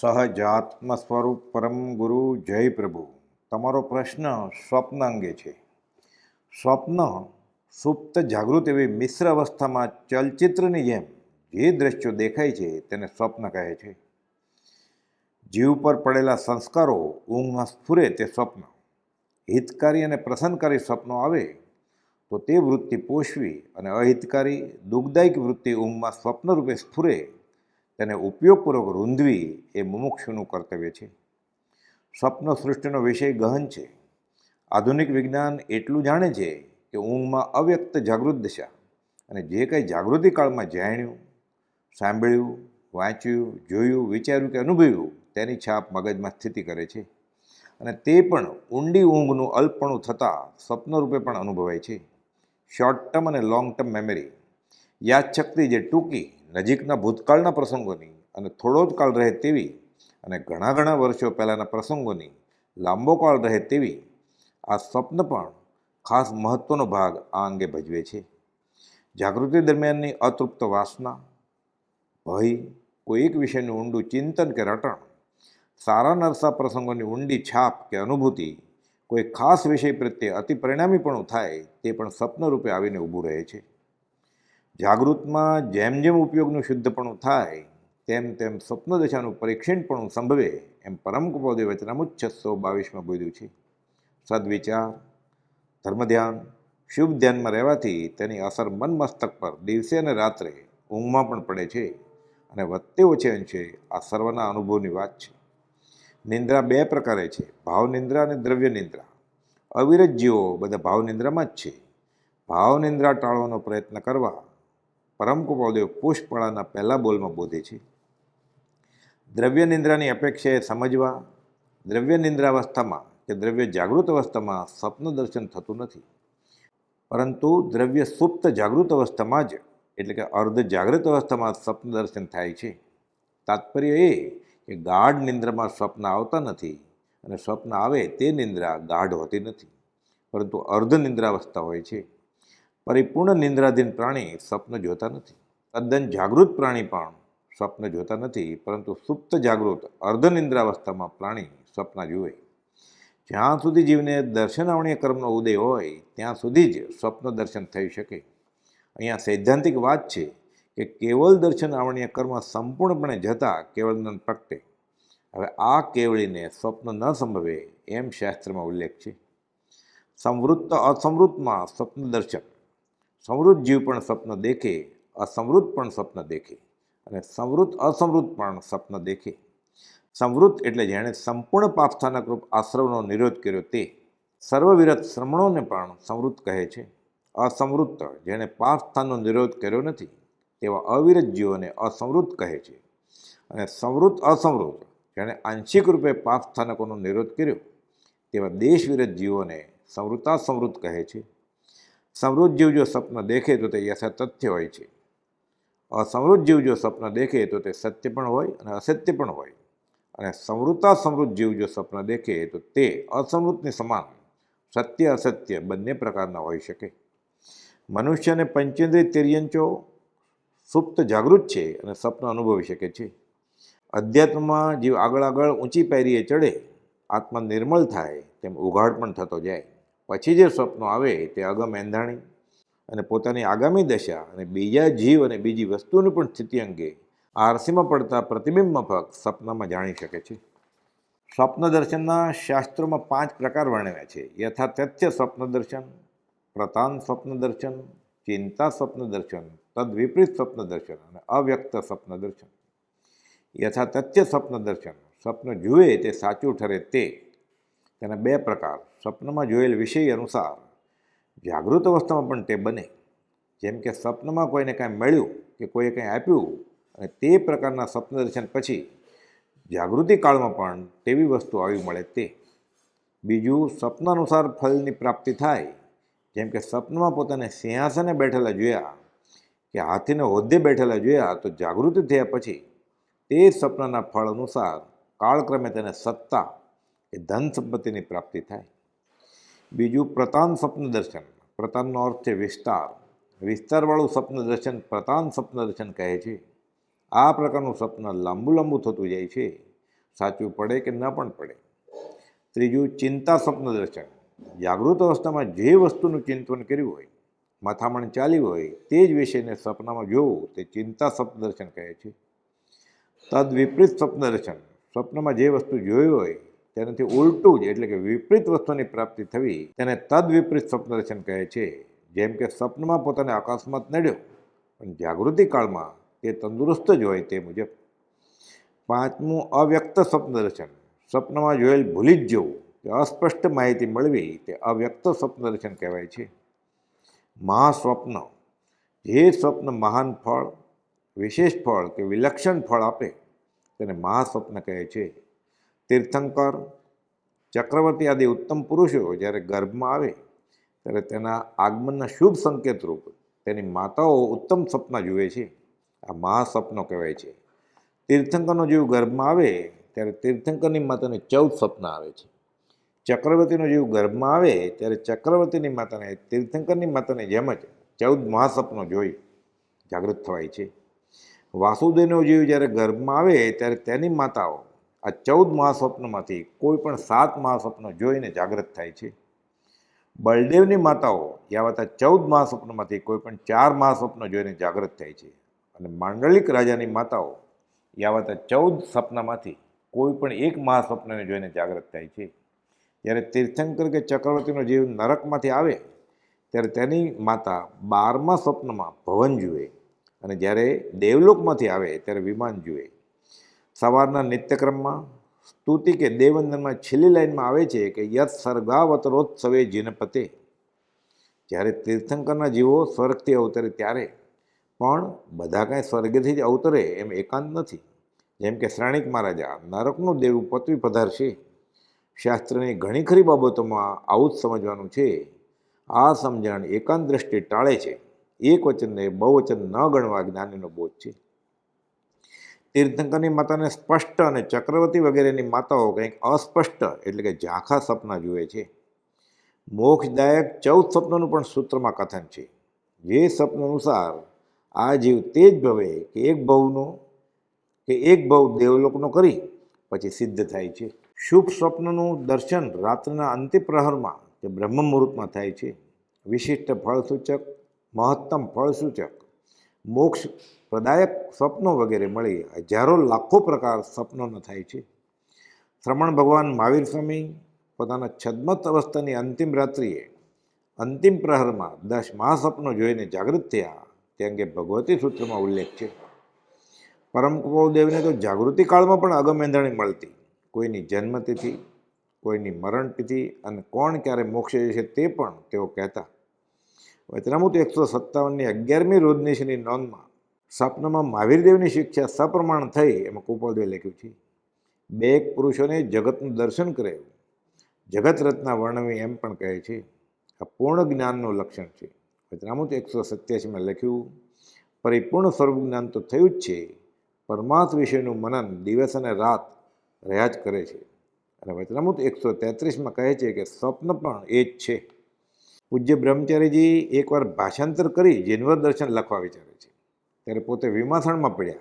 સહજાત્મ સ્વરૂપ પરમ ગુરુ જય પ્રભુ. તમારો પ્રશ્ન સ્વપ્ન અંગે છે. સ્વપ્ન સુપ્ત જાગૃત એવી મિશ્ર અવસ્થામાં ચલચિત્રની જેમ જે દ્રશ્યો દેખાય છે તેને સ્વપ્ન કહે છે. જીવ પર પડેલા સંસ્કારો, ઊંઘમાં સ્ફુરે તે સ્વપ્ન. હિતકારી અને પ્રસન્નકારી સ્વપ્નો આવે તો તે વૃત્તિ પોષવી અને અહિતકારી, દુઃખદાયક વૃત્તિ ઊંઘમાં સ્વપ્નરૂપે સ્ફુરે તેને ઉપયોગપૂર્વક રૂંધવી એ મુમુક્ષુનું કર્તવ્ય છે. સ્વપ્ન સૃષ્ટિનો વિષય ગહન છે. આધુનિક વિજ્ઞાન એટલું જાણે છે કે ઊંઘમાં અવ્યક્ત જાગૃત દશા અને જે કંઈ જાગૃતિ કાળમાં જાણ્યું, સાંભળ્યું, વાંચ્યું, જોયું, વિચાર્યું કે અનુભવ્યું તેની છાપ મગજમાં સ્થિતિ કરે છે. અને તે પણ ઊંડી ઊંઘનું અલ્પણું થતાં સ્વપ્નરૂપે પણ અનુભવાય છે. શોર્ટ ટર્મ અને લોંગ ટર્મ મેમરી યાદશક્તિ જે ટૂંકી નજીકના ભૂતકાળના પ્રસંગોની અને થોડો જ કાળ રહે તેવી અને ઘણા ઘણા વર્ષો પહેલાંના પ્રસંગોની લાંબો કાળ રહે તેવી આ સ્વપ્ન પણ ખાસ મહત્ત્વનો ભાગ આ અંગે ભજવે છે. જાગૃતિ દરમિયાનની અતૃપ્ત વાસના, ભય, કોઈ એક વિષયનું ઊંડું ચિંતન કે રટણ, સારા નરસા પ્રસંગોની ઊંડી છાપ કે અનુભૂતિ, કોઈ ખાસ વિષય પ્રત્યે અતિ પરિણામીપણું થાય તે પણ સ્વપ્ન રૂપે આવીને ઊભું રહે છે. જાગૃતમાં જેમ જેમ ઉપયોગનું શુદ્ધપણું થાય, તેમ તેમ સ્વપ્ન દશાનું પરીક્ષણપણું સંભવે, એમ પરમ કુપોદે વચનામુત છસો બાવીસમાં બોલ્યું છે. સદવિચાર ધર્મ ધ્યાન શુભ ધ્યાનમાં રહેવાથી તેની અસર મન મસ્તક પર દિવસે અને રાત્રે ઊંઘમાં પણ પડે છે અને વધતે ઓછે અંશે આ સર્વના અનુભવની વાત છે. નિંદ્રા બે પ્રકારે છે ભાવ નિંદ્રા અને દ્રવ્ય નિંદ્રા અવિરત જીવો બધા ભાવ નિંદ્રામાં જ છે. ભાવ નિંદ્રા ટાળવાનો પ્રયત્ન કરવા પરમ કૃપાદેવ પુષ્પળાના પહેલા બોલમાં બોધે છે. દ્રવ્ય નિંદ્રાની અપેક્ષાએ સમજવા દ્રવ્ય નિંદ્રાવસ્થામાં કે દ્રવ્ય જાગૃત અવસ્થામાં સ્વપ્ન દર્શન થતું નથી. પરંતુ દ્રવ્ય સુપ્ત જાગૃત અવસ્થામાં જ, એટલે કે અર્ધ જાગૃત અવસ્થામાં સ્વપ્ન દર્શન થાય છે. તાત્પર્ય એ કે ગાઢ નિંદ્રામાં સ્વપ્ન આવતા નથી અને સ્વપ્ન આવે તે નિંદ્રા ગાઢ હોતી નથી. પરંતુ અર્ધ નિંદ્રાવસ્થા હોય છે. પરિપૂર્ણ નિંદ્રાધીન પ્રાણી સ્વપ્ન જોતા નથી. તદ્દન જાગૃત પ્રાણી પણ સ્વપ્ન જોતા નથી, પરંતુ સુપ્ત જાગૃત અર્ધ નિંદ્રાવસ્થામાં પ્રાણી સ્વપ્ન જુએ. જ્યાં સુધી જીવને દર્શનાવણીય કર્મનો ઉદય હોય, ત્યાં સુધી જ સ્વપ્ન દર્શન થઈ શકે. અહીંયા સૈદ્ધાંતિક વાત છે કે કેવલ દર્શન આવણીય કર્મ સંપૂર્ણપણે જતાં કેવળનંદ પ્રગટે. હવે આ કેવળીને સ્વપ્ન ન સંભવે એમ શાસ્ત્રમાં ઉલ્લેખ છે. સંવૃત્ત અસંવૃત્તમાં સ્વપ્ન દર્શન સમૃદ્ધ જીવ પણ સ્વપ્ન દેખે, અસમૃદ્ધ પણ સ્વપ્ન દેખે અને સમૃદ્ધ અસમૃદ્ધ પણ સ્વપ્ન દેખે. સમૃદ્ધ એટલે જેણે સંપૂર્ણ પાપસ્થાનકરૂપ આશ્રવનો નિરોધ કર્યો તે સર્વવિરત શ્રમણોને પણ સમૃદ્ધ કહે છે. અસમૃદ્ધ જેણે પાપસ્થાનનો નિરોધ કર્યો નથી તેવા અવિરત જીવોને અસમૃદ્ધ કહે છે અને સમૃદ્ધ અસમૃદ્ધ જેણે આંશિક રૂપે પાપસ્થાનકોનો નિરોધ કર્યો તેવા દેશવિરત જીવોને સમૃદ્ધા સમૃદ્ધ કહે છે. સમૃદ્ધ જીવ જો સ્વપ્ન દેખે તો તે યથાતથ્ય હોય છે. અસમૃદ્ધ જીવ જો સ્વપ્ન દેખે તો તે સત્ય પણ હોય અને અસત્ય પણ હોય. અને સમૃદ્ધતા સમૃદ્ધ જીવ જો સ્વપ્ન દેખે તો તે અસમૃદ્ધની સમાન. સત્ય, અસત્ય બંને પ્રકારના હોઈ શકે. મનુષ્યને પંચેન્દ્રિય તિર્યંચો સુપ્ત જાગૃત છે અને સ્વપ્ન અનુભવી શકે છે. અધ્યાત્મમાં જીવ આગળ આગળ ઊંચી પાયરીએ ચડે આત્મા નિર્મળ થાય, તેમ ઉઘાડ પણ થતો જાય. પછી જે સ્વપ્નો આવે તે અગમ એંધાણી અને પોતાની આગામી દશા અને બીજા જીવ અને બીજી વસ્તુની પણ સ્થિતિ અંગે આરસીમાં પડતા પ્રતિબિંબ મફક સપનામાં જાણી શકે છે. સ્વપ્ન દર્શનના શાસ્ત્રોમાં પાંચ પ્રકાર વર્ણવ્યા છે. યથા તથ્ય સ્વપ્ન દર્શન, પ્રતાન સ્વપ્ન દર્શન, ચિંતા સ્વપ્ન દર્શન તદ વિપરીત સ્વપ્ન દર્શન અને અવ્યક્ત સ્વપ્ન દર્શન. યથા તથ્ય સ્વપ્ન દર્શન. સ્વપ્ન જુએ તે સાચું ઠરે તે તેના બે પ્રકાર સ્વપ્નમાં જોયેલ વિષય અનુસાર જાગૃત અવસ્થામાં પણ તે બને. જેમ કે સ્વપ્નમાં કોઈને કાંઈ મળ્યું કે કોઈએ કંઈ આપ્યું અને તે પ્રકારના સ્વપ્ન દર્શન પછી જાગૃતિ કાળમાં પણ તેવી વસ્તુ આવી મળે તે. બીજું સ્વપ્ન અનુસાર ફલની પ્રાપ્તિ થાય. જેમ કે સ્વપ્નમાં પોતાને સિંહાસને બેઠેલા જોયા કે હાથીને હોદ્દે બેઠેલા જોયા તો જાગૃતિ થયા પછી તે સ્વપ્નના ફળ અનુસાર કાળક્રમે તેને સત્તા એ ધન સંપત્તિની પ્રાપ્તિ થાય. બીજું પ્રતાન સ્વપ્ન દર્શન. પ્રતાનનો અર્થ છે વિસ્તાર. વિસ્તારવાળું સ્વપ્ન દર્શન પ્રતાન સ્વપ્ન દર્શન કહે છે. આ પ્રકારનું સ્વપ્ન લાંબુ લાંબુ થતું જાય છે. સાચું પડે કે ન પણ પડે? ત્રીજું, ચિંતા સ્વપ્ન દર્શન. જાગૃત અવસ્થામાં જે વસ્તુનું ચિંતન કર્યું હોય, માથામણ ચાલી હોય, તે જ વિષયને સપનામાં જોવું, તે ચિંતા સ્વપ્ન દર્શન કહે છે. તદ વિપરીત સ્વપ્ન દર્શન. સ્વપ્નમાં જે વસ્તુ જોયું હોય તેનાથી ઉલટું જ એટલે કે વિપરીત વસ્તુની પ્રાપ્તિ થવી તેને તદ વિપરીત સ્વપ્ન દર્શન કહે છે. જેમ કે સ્વપ્નમાં પોતાને અકસ્માત નડ્યો, પણ જાગૃતિ કાળમાં તે તંદુરસ્ત જ હોય તે મુજબ. પાંચમું, અવ્યક્ત સ્વપ્ન દર્શન સ્વપ્નમાં જોયેલ ભૂલી જ જવું, કે અસ્પષ્ટ માહિતી મળવી તે અવ્યક્ત સ્વપ્ન દર્શન કહેવાય છે. મહાસ્વપ્ન જે સ્વપ્ન મહાન ફળ, વિશેષ ફળ કે વિલક્ષણ ફળ આપે, તેને મહાસ્વપ્ન કહે છે. તીર્થંકર ચક્રવર્તી આદિ ઉત્તમ પુરુષો જ્યારે ગર્ભમાં આવે, ત્યારે તેના આગમનના શુભ સંકેત રૂપ તેની માતાઓ ઉત્તમ સપના જુએ છે. આ મહાસ્વપ્નો કહેવાય છે. તીર્થંકરનો જીવ ગર્ભમાં આવે, ત્યારે તીર્થંકરની માતાને ચૌદ સપના આવે છે. ચક્રવર્તીનો જીવ ગર્ભમાં આવે, ત્યારે ચક્રવર્તીની માતાને, તીર્થંકરની માતાને જેમ જ ચૌદ મહાસપનો જોઈ જાગૃત થવાય છે. વાસુદેવનો જીવ જ્યારે ગર્ભમાં આવે, ત્યારે તેની માતાઓ આ ચૌદ મહાસ્વપ્નમાંથી કોઈ પણ સાત મહાસ્વપ્નો જોઈને જાગૃત થાય છે. બળદેવની માતાઓ યાવતા ચૌદ મહાસ્વપ્નમાંથી કોઈ પણ ચાર મહાસ્વપ્નો જોઈને જાગૃત થાય છે. અને માંડલિક રાજાની માતાઓ યાવતા ચૌદ સપનામાંથી કોઈ પણ એક મહાસ્વપ્નને જોઈને જાગૃત થાય છે. જ્યારે તીર્થંકર કે ચક્રવર્તીનો જીવ નરકમાંથી આવે, ત્યારે તેની માતા બારમા સ્વપ્નમાં ભવન જુએ અને જ્યારે દેવલોકમાંથી આવે, ત્યારે વિમાન જુએ. સવારના નિત્યક્રમમાં સ્તુતિ કે દેવંદનમાં છેલ્લી લાઈનમાં આવે છે કે યત સર્ગાવતરોત્સવે જીનપતે. જ્યારે તીર્થંકરના જીવો સ્વર્ગથી અવતરે ત્યારે, પણ બધા કાંઈ સ્વર્ગથી જ અવતરે એમ એકાંત નથી. જેમ કે શ્રાણિક મહારાજા નરકનું દેવું પતવી પધારશે. શાસ્ત્રની ઘણી ખરી બાબતોમાં આવું જ સમજવાનું છે. આ સમજણ એકાંત દ્રષ્ટિ ટાળે છે. એક વચનને બહુવચન ન ગણવા જ્ઞાનીનો બોધ છે. તીર્થંકરની માતાને સ્પષ્ટ અને ચક્રવર્તી વગેરેની માતાઓ કંઈક અસ્પષ્ટ એટલે કે ઝાંખા સપના જુએ છે. મોક્ષદાયક ચૌદ સપનોનું પણ સૂત્રમાં કથન છે. જે સપન અનુસાર આ જીવ તે જ ભવે કે એક ભવનો, કે એક ભવ દેવલોકનો કરી પછી સિદ્ધ થાય છે. શુભ સ્વપ્નનું દર્શન રાત્રના અંતિમ પ્રહરમાં કે બ્રહ્મ મુહૂર્તમાં થાય છે. વિશિષ્ટ ફળસૂચક, મહત્તમ ફળસૂચક મોક્ષ પ્રદાયક સ્વપ્નો વગેરે મળી. હજારો લાખો પ્રકાર સ્વપ્નોનો થાય છે. શ્રમણ ભગવાન મહાવીર સ્વામી પોતાના છદમત અવસ્થાની અંતિમ રાત્રિએ અંતિમ પ્રહરમાં દસ મહાસ્વપ્નો જોઈને જાગૃત થયા. તે અંગે ભગવતી સૂત્રમાં ઉલ્લેખ છે. પરમ દેવને તો જાગૃતિ કાળમાં પણ અગમેંધણી મળતી. કોઈની જન્મતિથિ, કોઈની મરણતિથિ અને કોણ ક્યારે મોક્ષે જશે તે પણ તેઓ કહેતા વચનામૃત એકસો સત્તાવનની અગિયારમી રોજનીશની નોંધમાં. સ્વપ્નમાં મહાવીરદેવની શિક્ષા સપ્રમાણ થઈ, એમાં કુપોદેવે લખ્યું છે. બે એક પુરુષોને જગતનું દર્શન કરાયું. જગત રત્ના વર્ણવી એમ પણ કહે છે. આ પૂર્ણ જ્ઞાનનું લક્ષણ છે. વચનામૃત એકસો સત્યાસીમાં લખ્યું, પરિપૂર્ણ સ્વરૂપ જ્ઞાન તો થયું જ છે. પરમાર્થ વિશેનું મનન દિવસ અને રાત રહ્યા જ કરે છે. અને વચનામૃત એકસો તેત્રીસમાં કહે છે કે સ્વપ્ન પણ એ જ છે. પૂજ્ય બ્રહ્મચારીજી એકવાર ભાષાંતર કરી જૈનવર દર્શન લખવા વિચારે છે. ત્યારે પોતે વિમાસણમાં પડ્યા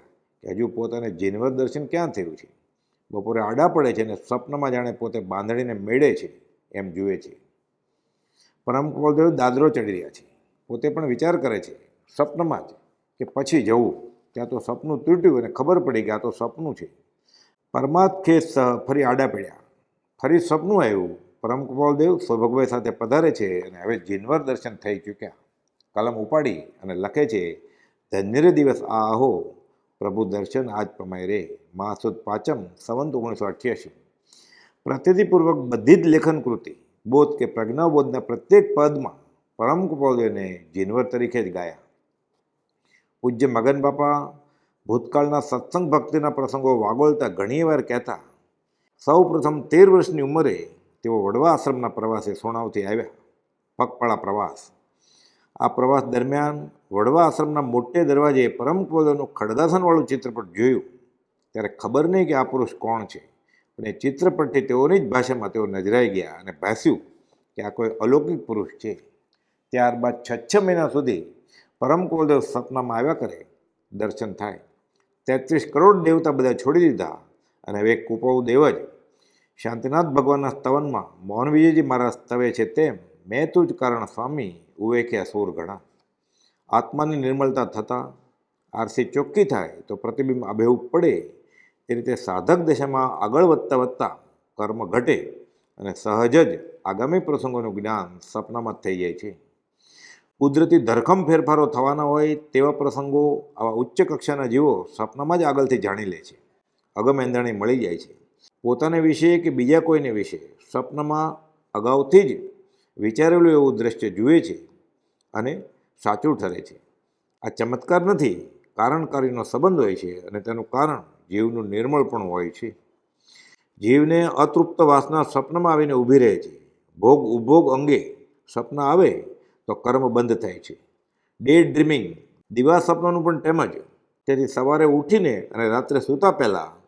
કે હજુ પોતાને જૈનવર દર્શન ક્યાં થયું છે? બપોરે આડા પડે છે અને સ્વપ્નમાં જાણે પોતે બાંધણીને મેળે છે એમ જુએ છે. પરમ કુલદેવ દાદરો ચડી રહ્યા છે. પોતે પણ વિચાર કરે છે, સ્વપ્નમાં જ કે પછી જવું. ત્યાં તો સપનું તૂટ્યું અને ખબર પડી કે આ તો સપનું છે. પરમાત્ખે સહ ફરી આડા પડ્યા. ફરી સપનું આવ્યું. પરમ કુપાલદેવ સૌભગભાઈ સાથે પધારે છે અને હવે જીનવર દર્શન થઈ ચૂક્યા. કલમ ઉપાડી અને લખે છે ધન્યરે દિવસ આ આહો, પ્રભુ દર્શન આજ પ્રમાય રે. માસુદ પાંચમ સંવંત ઓગણીસો અઠ્યાસી. પ્રતિથિપૂર્વક બધી જ લેખન કૃતિ, બોધ કે પ્રજ્ઞાબોધના પ્રત્યેક પદમાં પરમ કૃપાલદેવને જીનવર તરીકે જ ગાયા. પૂજ્ય મગન બાપા ભૂતકાળના સત્સંગ ભક્તિના પ્રસંગો વાગોળતા ઘણીવાર કહેતા, સૌ પ્રથમ તેર વર્ષની ઉંમરે તેઓ વડવા આશ્રમના પ્રવાસે સોણાવથી આવ્યા. પગપાળા પ્રવાસ. આ પ્રવાસ દરમિયાન વડવા આશ્રમના મોટે દરવાજે પરમ કુલદેવનું ખડદાસનવાળું ચિત્રપટ જોયું. ત્યારે ખબર નહીં કે આ પુરુષ કોણ છે. એ ચિત્રપટથી તેઓની જ ભાષામાં તેઓ નજરાઈ ગયા અને ભાસ્યું કે આ કોઈ અલૌકિક પુરુષ છે. ત્યારબાદ છ છ મહિના સુધી પરમ કુલદેવ સપનામાં આવ્યા કરે. દર્શન થાય. તેત્રીસ કરોડ દેવતા બધા છોડી દીધા અને હવે કુપવ દેવ જ શાંતિનાથ ભગવાનના સ્તવનમાં મોહન વિજયજી મહારાજ સ્તવે છે તેમ મેં તું જ કારણ સ્વામી ઉવેખ્યા સોર ગણા. આત્માની નિર્મળતા થતાં આરસી ચોખ્ખી થાય તો પ્રતિબિંબ અભેવું પડે. એ રીતે સાધક દિશામાં આગળ વધતા વધતા કર્મ ઘટે અને સહજ જ આગામી પ્રસંગોનું જ્ઞાન સપનામાં થઈ જાય છે. કુદરતી ધરખમ ફેરફારો થવાના હોય તેવા પ્રસંગો આવા ઉચ્ચ કક્ષાના જીવો સપનામાં જ આગળથી જાણી લે છે. અગમ એંધાણી મળી જાય છે. પોતાને વિશે કે બીજા કોઈને વિશે સ્વપ્નમાં અગાઉથી જ વિચારેલું એવું દ્રશ્ય જુએ છે અને સાચું ઠરે છે. આ ચમત્કાર નથી, કારણકારીનો સંબંધ હોય છે અને તેનું કારણ જીવનું નિર્મળપણ હોય છે. જીવને અતૃપ્ત વાસના સ્વપ્નમાં આવીને ઊભી રહે છે. ભોગ ઉપભોગ અંગે સ્વપ્ન આવે તો કર્મ બંધ થાય છે. ડે ડ્રીમિંગ દિવા સપનાનું પણ તેમ જ તેથી સવારે ઉઠીને અને રાત્રે સૂતા પહેલાં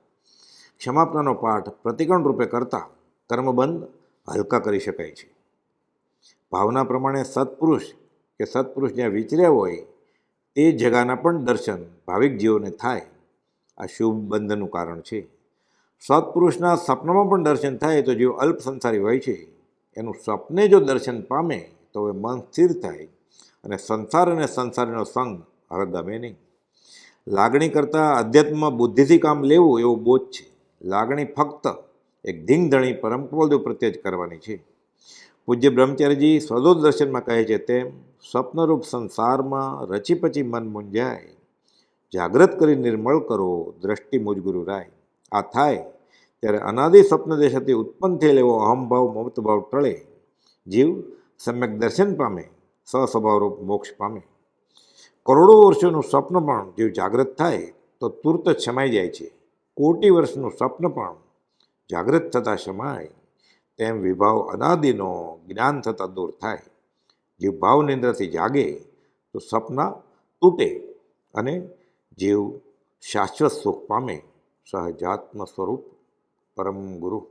ક્ષમાપનાનો પાઠ પ્રતિકરણ રૂપે કરતા કર્મબંધ હલકા કરી શકાય છે. ભાવના પ્રમાણે સત્પુરુષ કે સત્પુરુષ જ્યાં વિચર્યા હોય, તે જગાના પણ દર્શન ભાવિક જીવોને થાય. આ શુભ બંધનનું કારણ છે. સત્પુરુષના સપનામાં પણ દર્શન થાય તો જીવ અલ્પ સંસારી હોય છે. એનું સ્વપ્ને જો દર્શન પામે, તો હવે મન સ્થિર થાય અને સંસાર અને સંસારીનો સંગ હવે ગમે નહીં લાગણી કરતાં અધ્યાત્મમાં બુદ્ધિથી કામ લેવું એવો બોધ છે. લાગણી ફક્ત એક ધીંગધણી પરમપોલદેવ પ્રત્યે જ કરવાની છે. પૂજ્ય બ્રહ્મચારીજી સ્વદો દર્શનમાં કહે છે, તેમ સ્વપ્નરૂપ સંસારમાં રચી પચી મન મૂંઝાય. જાગ્રત કરી નિર્મળ કરો, દ્રષ્ટિ મુજગુરુ રાય. આ થાય ત્યારે અનાદિ સ્વપ્ન દેશથી ઉત્પન્ન થયેલ એવો અહમભાવ મમતભાવ ટળે. જીવ સમ્યક દર્શન પામે સ્વસ્વભાવરૂપ મોક્ષ પામે. કરોડો વર્ષોનું સ્વપ્ન પણ જીવ જાગ્રત થાય તો તુરત છમાઈ જાય છે. કોટી વર્ષનું સ્વપ્ન પણ જાગૃત થતાં સમાય. તેમ વિભાવ અનાદિનો જ્ઞાન થતાં દૂર થાય. જીવ ભાવ જાગે તો સપના તૂટે અને જીવ શાશ્વત સુખ પામે. સહજાત્મ સ્વરૂપ પરમ ગુરુ.